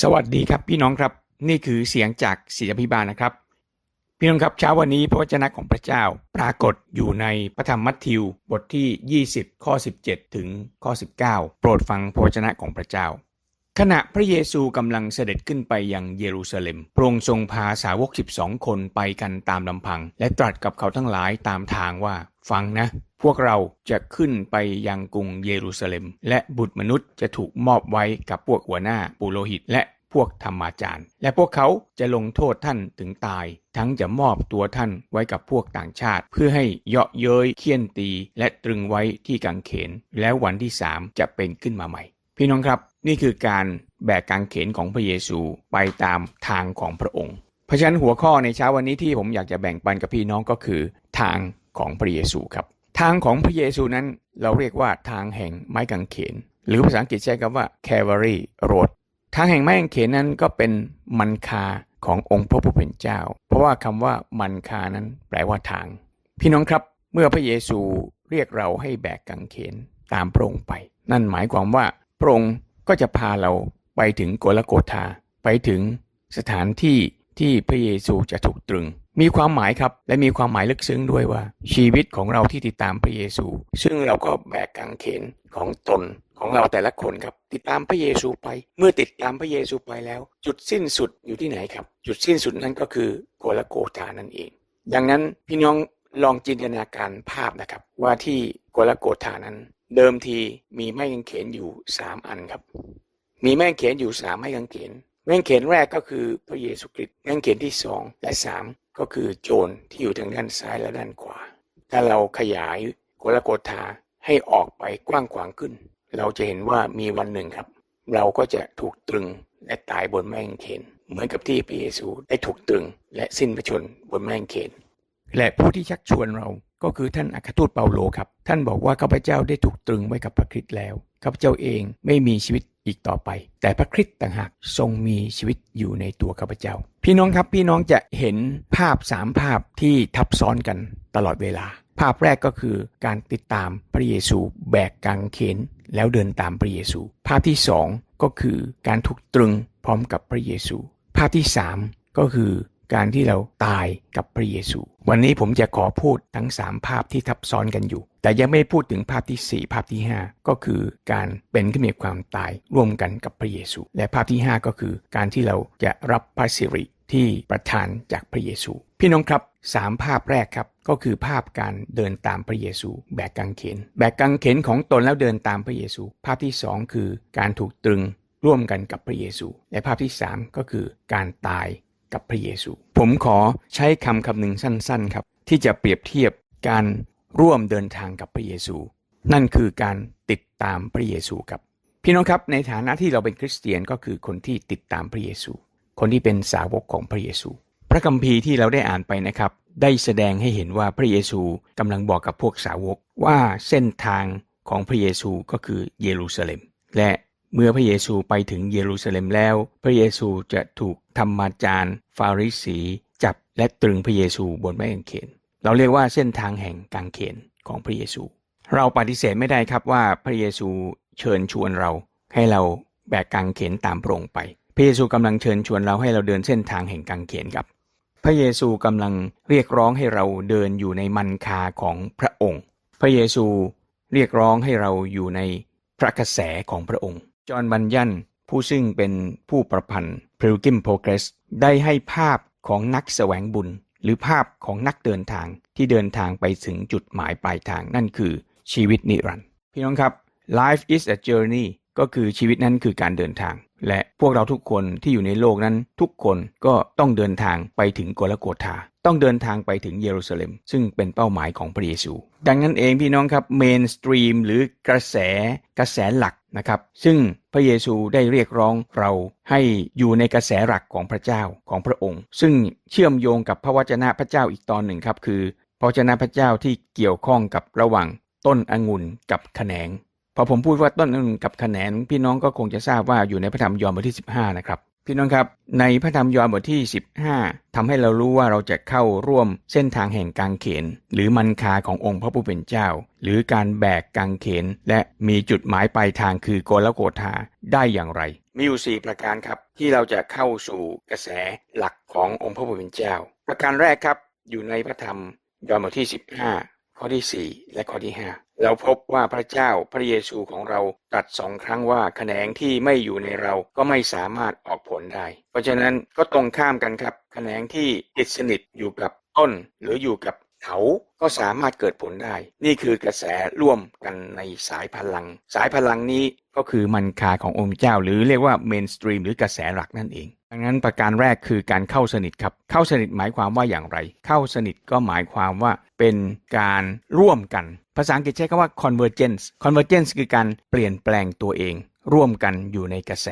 สวัสดีครับพี่น้องครับนี่คือเสียงจากศิษยพิบาลนะครับ พี่น้องครับเช้าวันนี้พระวจนะของพระเจ้าปรากฏอยู่ในพระธรรมมัทธิวบทที่ 20 ข้อ 17 ถึงข้อ 19 โปรดฟังพระวจนะของพระเจ้า ขณะพระเยซูกำลังเสด็จขึ้นไปยังเยรูซาเล็มพระองค์ทรงพาสาวก 12 คนไปกันตามลำพัง และตรัสกับเขาทั้งหลายตามทางว่า ฟังนะ พวกเราจะขึ้นไปยังกรุงเยรูซาเล็ม และบุตรมนุษย์จะถูกมอบไว้กับพวกหัวหน้าปุโรหิตและพวกธรรมาจารย์ และพวกเขาจะลงโทษท่านถึงตาย ทั้งจะมอบตัวท่านไว้กับพวกต่างชาติ เพื่อให้เยาะเย้ยเคี่ยนตี และตรึงไว้ที่กางเขน แล้ววันที่สามจะเป็นขึ้นมาใหม่ พี่น้องครับ นี่คือการแบกกางเขนของพระเยซูไปตามทางของพระองค์ เพราะฉะนั้นหัวข้อในเช้าวันนี้ที่ผมอยากจะแบ่งปันกับพี่น้องก็คือ ทาง ของพระเยซูครับ ทางของพระเยซูนั้นเราเรียกว่าทางแห่งไม้กางเขน หรือภาษาอังกฤษใช้คำว่า Calvary Road ทางแห่งไม้กางเขนนั้นก็เป็นมันคาขององค์พระผู้เป็นเจ้า เพราะว่าคำว่ามันคานั้นแปลว่าทาง พี่น้องครับเมื่อพระเยซูเรียกเราให้แบกกางเขนตามพระองค์ไป นั่นหมายความว่าพระองค์ก็จะพาเราไปถึงโกลโกธาไปถึงสถานที่ที่พระเยซูจะถูกตรึง มีความหมายครับและมีความหมายลึกซึ้งด้วยว่า ชีวิตของเราที่ติดตามพระเยซู ซึ่งเราก็แบกกางเขนของตนของเราแต่ละคนครับ ติดตามพระเยซูไป เมื่อติดตามพระเยซูไปแล้ว จุดสิ้นสุดอยู่ที่ไหนครับ จุดสิ้นสุดนั้นก็คือโกลโกธานั่นเอง ดังนั้นพี่น้องลองจินตนาการภาพนะครับ ว่าที่โกลโกธานั้น เดิมทีมีไม้กางเขนอยู่สามอันครับ มีไม้กางเขนอยู่สามไม้กางเขน ไม้กางเขนแรกก็คือพระเยซูคริสต์ไม้กางเขนที่สองและสามก็คือโจรที่อยู่ทางด้านซ้ายและด้านขวา ถ้าเราขยายโกลโกธาให้ออกไปกว้างขวางขึ้น เราจะเห็นว่ามีวันหนึ่งครับ เราก็จะถูกตรึงและตายบนไม้กางเขนเหมือนกับที่พระเยซูได้ถูกตรึง และสิ้นพระชนบนไม้กางเขนและผู้ที่ชักชวนเราก็คือท่านอัครทูตเปาโลครับ ท่านบอกว่าข้าพเจ้าได้ถูกตรึงไว้กับพระคริสต์แล้วข้าพเจ้าเองไม่มีชีวิต อีกต่อไป แต่พระคริสต์ต่างหากทรงมีชีวิตอยู่ในตัวข้าพเจ้า พี่น้องครับพี่น้องจะเห็นภาพสามภาพที่ทับซ้อนกันตลอดเวลา ภาพแรกก็คือการติดตามพระเยซูแบกกางเขนแล้วเดินตามพระเยซู ภาพที่สองก็คือการถูกตรึงพร้อมกับพระเยซู ภาพที่สามก็คือ การที่เราตายกับพระเยซู วันนี้ผมจะขอพูดทั้ง 3 ภาพที่ทับซ้อนกันอยู่ แต่ยังไม่พูดถึงภาพที่ 4 ภาพที่ 5 ก็คือการเป็นขึ้นมีความตายร่วมกันกับพระเยซู และภาพที่ 5 ก็คือการที่เราจะรับพระสิริที่ประทานจากพระเยซู พี่น้องครับสามภาพแรกครับก็คือภาพการเดินตามพระเยซู แบกกางเขน แบกกางเขนของตนแล้วเดินตามพระเยซู ภาพที่สองคือการถูกตรึงร่วมกันกับพระเยซู และภาพที่สามก็คือการตาย กับพระเยซู ผมขอใช้คำคำหนึ่งสั้นๆครับ ที่จะเปรียบเทียบการร่วมเดินทางกับพระเยซู นั่นคือการติดตามพระเยซูครับ พี่น้องครับในฐานะที่เราเป็นคริสเตียนก็คือคนที่ติดตามพระเยซู คนที่เป็นสาวกของพระเยซู พระคัมภีร์ที่เราได้อ่านไปนะครับ ได้แสดงให้เห็นว่าพระเยซูกำลังบอกกับพวกสาวกว่าเส้นทางของพระเยซูก็คือเยรูซาเล็ม และ เมื่อพระเยซูไปถึงเยรูซาเล็มแล้ว พระเยซูจะถูกธรรมาจารย์ ฟาริสีจับและตรึงพระเยซูบนไม้กางเขน เราเรียกว่าเส้นทางแห่งกางเขนของพระเยซู เราปฏิเสธไม่ได้ครับว่าพระเยซูเชิญชวนเรา ให้เราแบกกางเขนตามพระองค์ไป พระเยซูกำลังเชิญชวนเราให้เราเดินเส้นทางแห่งกางเขนครับ พระเยซูกำลังเรียกร้องให้เราเดินอยู่ในมันคาของพระองค์ พระเยซูเรียกร้องให้เราอยู่ในพระกระแสของพระองค์ จอห์นบันยันผู้ซึ่งเป็นผู้ประพันธ์ Pilgrim Progress ได้ให้ภาพของนักแสวงบุญ หรือภาพของนักเดินทางที่เดินทางไปถึงจุดหมายปลายทางนั่นคือชีวิตนิรันดร์พี่น้องครับ life is a journey ก็คือชีวิตนั้นคือการเดินทาง และพวกเราทุกคนที่อยู่ในโลกนั้นทุกคนก็ต้องเดินทางไปถึงโกลโกธาต้องเดินทางไปถึงเยรูซาเล็ม ซึ่งเป็นเป้าหมายของพระเยซู ดังนั้นเองพี่น้องครับเมนสตรีมหรือกระแสกระแสหลักนะครับ ซึ่งพระเยซูได้เรียกร้องเราให้อยู่ในกระแสหลักของพระเจ้าของพระองค์ ซึ่งเชื่อมโยงกับพระวจนะพระเจ้าอีกตอนหนึ่งครับคือพระวจนะพระเจ้าที่เกี่ยวข้องกับระหว่างต้นองุ่นกับแขนง พอผมพูดว่าต้นองุ่นกับแขนงพี่น้องก็คงจะทราบว่าอยู่ในพระธรรมยอห์นบทที่ 15 นะครับ พี่น้องครับ ในพระธรรมยอห์นบทที่ 15ทำให้เรารู้ว่าเราจะเข้าร่วมเส้นทางแห่งกางเขน หรือมันคาขององค์พระผู้เป็นเจ้า หรือการแบกกางเขน และมีจุดหมายปลายทางคือโกลโกธาได้อย่างไร มีอยู่ 4 ประการครับ ที่เราจะเข้าสู่กระแสหลักขององค์พระผู้เป็นเจ้า ประการแรกครับอยู่ในพระธรรมยอห์นบทที่ 15 ข้อที่ 4 และข้อที่ 5 เราพบว่าพระเจ้าพระเยซูของเราตรัสสองครั้งว่าแขนงที่ไม่อยู่ในเราก็ไม่สามารถออกผลได้ เพราะฉะนั้นก็ตรงข้ามกันครับแขนงที่ติดสนิทอยู่กับต้นหรืออยู่กับเขาก็สามารถเกิดผลได้ นี่คือกระแสร่วมกันในสายพลัง สายพลังนี้ก็คือมันคาขององค์เจ้า หรือเรียกว่าเมนสตรีมหรือกระแสหลักนั่นเอง ดังนั้นประการแรกคือการเข้าสนิทครับ เข้าสนิทหมายความว่าอย่างไร เข้าสนิทก็หมายความว่าเป็นการร่วมกัน ภาษาอังกฤษใช้คำว่า convergence convergence คือการเปลี่ยนแปลงตัวเอง ร่วมกันอยู่ในกระแส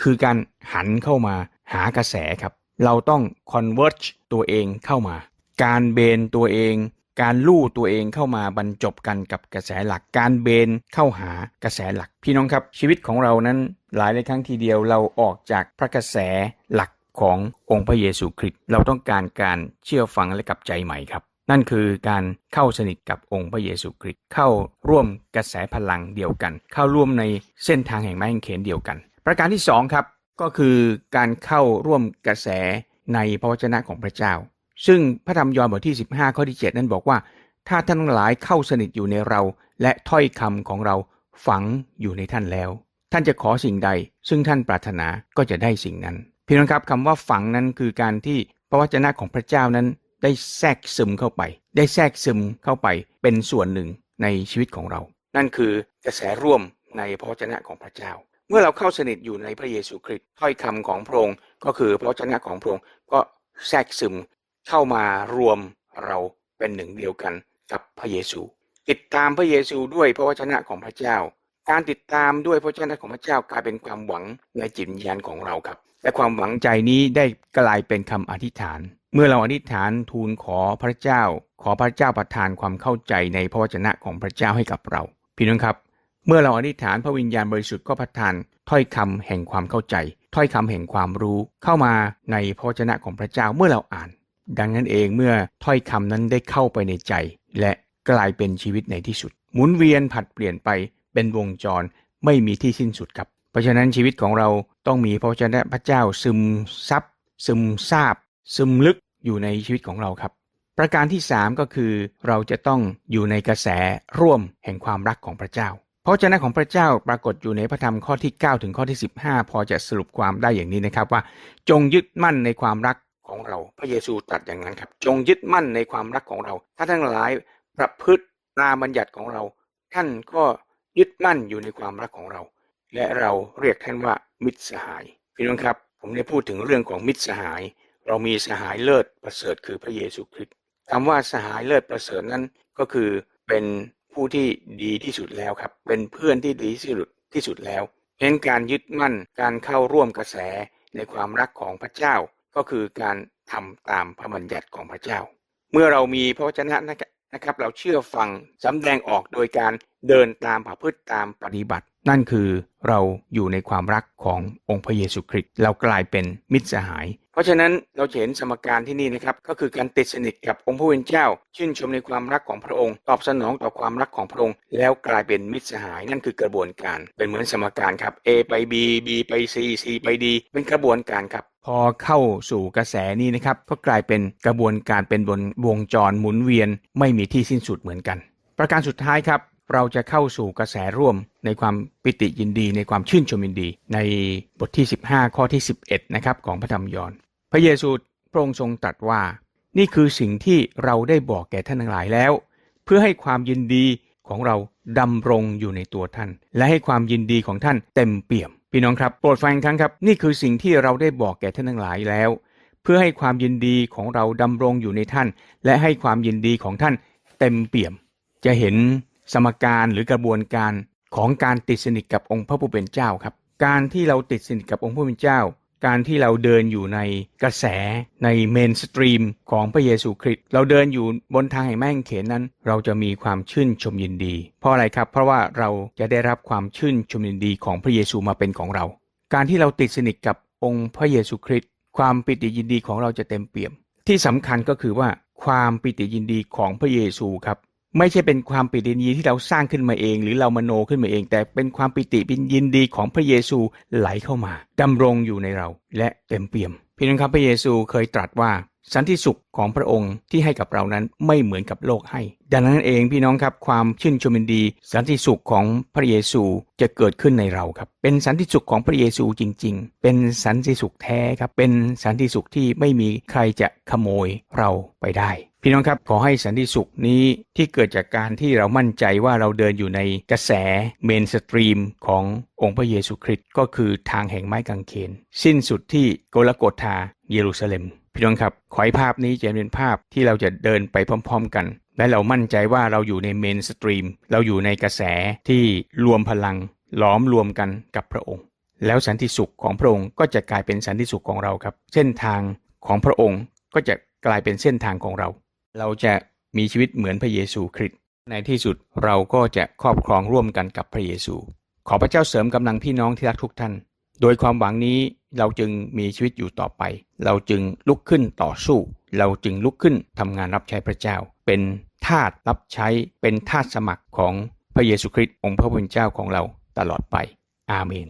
คือการหันเข้ามาหากระแสครับ เราต้อง converge ตัวเองเข้ามา การเบนตัวเอง การลู่ตัวเองเข้ามาบรรจบกันกับกระแสหลักการเบนเข้าหากระแสหลัก พี่น้องครับชีวิตของเรานั้นหลายในครั้งทีเดียวเราออกจากพระกระแสหลักขององค์พระเยซูคริสต์เราต้องการการเชื่อฟังและกลับใจใหม่ครับ นั่นคือการเข้าสนิทกับองค์พระเยซูคริสต์เข้าร่วมกระแสพลังเดียวกัน เข้าร่วมในเส้นทางแห่งไม้กางเขนเดียวกัน ประการที่สองครับก็คือการเข้าร่วมกระแสในพระวจนะของพระเจ้า ซึ่งพระธรรมยอห์นบทที่ 15 ข้อที่ 7 นั้นบอกว่า ถ้าท่านทั้งหลายเข้าสนิทอยู่ในเรา และถ้อยคำของเราฝังอยู่ในท่านแล้ว ท่านจะขอสิ่งใด ซึ่งท่านปรารถนาก็จะได้สิ่งนั้นพี่น้องครับคำว่าฝังนั้นคือการที่พระวจนะของพระเจ้านั้น ได้แทรกซึมเข้าไป ได้แทรกซึมเข้าไปเป็นส่วนหนึ่งในชีวิตของเรา นั่นคือกระแสร่วมในพระวจนะของพระเจ้า เมื่อเราเข้าสนิทอยู่ในพระเยซูคริสต์ถ้อยคำของพระองค์ก็คือพระวจนะของพระองค์ก็แทรกซึม เข้ามารวมเราเป็นหนึ่งเดียวกันกับพระเยซู ติดตามพระเยซูด้วยพระวจนะของพระเจ้า การติดตามด้วยพระวจนะของพระเจ้ากลายเป็นความหวังในจิตวิญญาณของเราครับ และความหวังใจนี้ได้กลายเป็นคำอธิษฐาน เมื่อเราอธิษฐานทูลขอพระเจ้า ขอพระเจ้าประทานความเข้าใจในพระวจนะของพระเจ้าให้กับเรา พี่น้องครับ เมื่อเราอธิษฐานพระวิญญาณบริสุทธิ์ก็ประทานถ้อยคำแห่งความเข้าใจ ถ้อยคำแห่งความรู้เข้ามาในพระวจนะของพระเจ้าเมื่อเราอ่าน ดังนั้นเองเมื่อถ้อยคำนั้นได้เข้าไปในใจ และกลายเป็นชีวิตในที่สุด หมุนเวียนผัดเปลี่ยนไปเป็นวงจรไม่มีที่สิ้นสุดครับ เพราะฉะนั้นชีวิตของเราต้องมีพระวจนะพระเจ้าซึมซับซึมซาบ ซึมลึกอยู่ในชีวิตของเราครับ ประการที่ 3 ก็คือเราจะต้องอยู่ในกระแสร่วมแห่งความรักของพระเจ้าพระวจนะของพระเจ้าปรากฏอยู่ในพระธรรมข้อที่ 9 ถึงข้อที่ 15 พอจะสรุปความได้อย่างนี้นะครับว่า จงยึดมั่นในความรัก ของเรา พระเยซูตรัสอย่างนั้นครับ จงยึดมั่นในความรักของเรา ถ้าทั้งหลายประพฤติตามบัญญัติของเรา ท่านก็ยึดมั่นอยู่ในความรักของเรา และเราเรียกท่านว่ามิตรสหายพี่น้องครับ ผมได้พูดถึงเรื่องของมิตรสหาย เรามีสหายเลิศประเสริฐคือพระเยซูคริสต์คำว่าสหายเลิศประเสริฐนั้นก็คือเป็นผู้ที่ดีที่สุดแล้วครับ เป็นเพื่อนที่ดีที่สุดที่สุดแล้วเห็นการยึดมั่นการเข้าร่วมกระแสในความรักของพระเจ้า ก็คือการทำตามพระบัญญัติของพระเจ้า เมื่อเรามีพระวจนะนะครับ เราเชื่อฟังสำแดงออกโดยการเดินตามประพฤติตามปฏิบัติ นั่นคือเราอยู่ในความรักขององค์พระเยซูคริสต์เรากลายเป็นมิตรสหายเพราะฉะนั้นเราเห็นสมการที่นี่นะครับก็คือการติดสนิทกับองค์พระเป็นเจ้า ชื่นชมในความรักของพระองค์ ตอบสนองต่อความรักของพระองค์ แล้วกลายเป็นมิตรสหายนั่นคือกระบวนการ เป็นเหมือนสมการครับ A ไป B B ไป C C ไป D เป็นกระบวนการครับพอเข้าสู่กระแสนี้นะครับก็กลายเป็นกระบวนการเป็นบนวงจรหมุนเวียน ไม่มีที่สิ้นสุดเหมือนกัน ประการสุดท้ายครับ เราจะเข้าสู่กระแสร่วมในความปิติยินดีในความชื่นชมยินดี ในบทที่ 15 ข้อที่ 11 นะครับของพระธรรมยอห์นพระเยซูพระองค์ทรงตรัสว่า นี่คือสิ่งที่เราได้บอกแก่ท่านทั้งหลายแล้ว เพื่อให้ความยินดีของเราดำรงอยู่ในตัวท่าน และให้ความยินดีของท่านเต็มเปี่ยม พี่น้องครับโปรดฟังครั้งครับ นี่คือสิ่งที่เราได้บอกแก่ท่านทั้งหลายแล้ว เพื่อให้ความยินดีของเราดำรงอยู่ในท่าน และให้ความยินดีของท่านเต็มเปี่ยม จะเห็น สมการหรือกระบวนการของการติดสนิทกับองค์พระผู้เป็นเจ้าครับ การที่เราติดสนิทกับองค์พระผู้เป็นเจ้า การที่เราเดินอยู่ในกระแสในเมนสตรีมของพระเยซูคริสต์เราเดินอยู่บนทางแห่งแม่งเขนนั้น เราจะมีความชื่นชมยินดี เพราะอะไรครับ เพราะว่าเราจะได้รับความชื่นชมยินดีของพระเยซูมาเป็นของเรา การที่เราติดสนิทกับองค์พระเยซูคริสต์ความปิติยินดีของเราจะเต็มเปี่ยม ที่สำคัญก็คือว่าความปิติยินดีของพระเยซูครับ ไม่ใช่เป็นความปิติยินดีที่เราสร้างขึ้นมาเอง หรือเรามโนขึ้นมาเอง แต่เป็นความปิติยินดีของพระเยซูไหลเข้ามาดำรงอยู่ในเราและเต็มเปี่ยม พี่น้องครับพระเยซูเคยตรัสว่า สันติสุขของพระองค์ที่ให้กับเรานั้นไม่เหมือนกับโลกให้ ดังนั้นเองพี่น้องครับความชื่นชมยินดี สันติสุขของพระเยซูจะเกิดขึ้นในเราครับ เป็นสันติสุขของพระเยซูจริง ๆ เป็นสันติสุขแท้ครับ เป็นสันติสุขที่ไม่มีใครจะขโมยเราไปได้ พี่น้องครับขอให้สันติสุขนี้ที่เกิดจากการที่เรามั่นใจว่าเราเดินอยู่ในกระแสเมนสตรีมขององค์พระเยซูคริสต์ก็คือทางแห่งไม้กางเขนสิ้นสุดที่โกลโกธาเยรูซาเล็ม พี่น้องครับขอให้ภาพนี้จะเป็นภาพที่เราจะเดินไปพร้อม ๆ กัน และเรามั่นใจว่าเราอยู่ในเมนสตรีม เราอยู่ในกระแสที่รวมพลังล้อมรวมกันกับพระองค์ แล้วสันติสุขของพระองค์ก็จะกลายเป็นสันติสุขของเราครับ เส้นทางของพระองค์ก็จะกลายเป็นเส้นทางของเรา เราจะมีชีวิตเหมือนพระเยซูคริสต์ในที่สุดเราก็จะครอบครองร่วมกันกับพระเยซู ขอพระเจ้าเสริมกำลังพี่น้องที่รักทุกท่าน โดยความหวังนี้ เราจึงมีชีวิตอยู่ต่อไป เราจึงลุกขึ้นต่อสู้ เราจึงลุกขึ้นทำงานรับใช้พระเจ้า เป็นทาสรับใช้ เป็นทาสสมัครของพระเยซูคริสต์องค์พระผู้เป็นเจ้าของเราตลอดไป อาเมน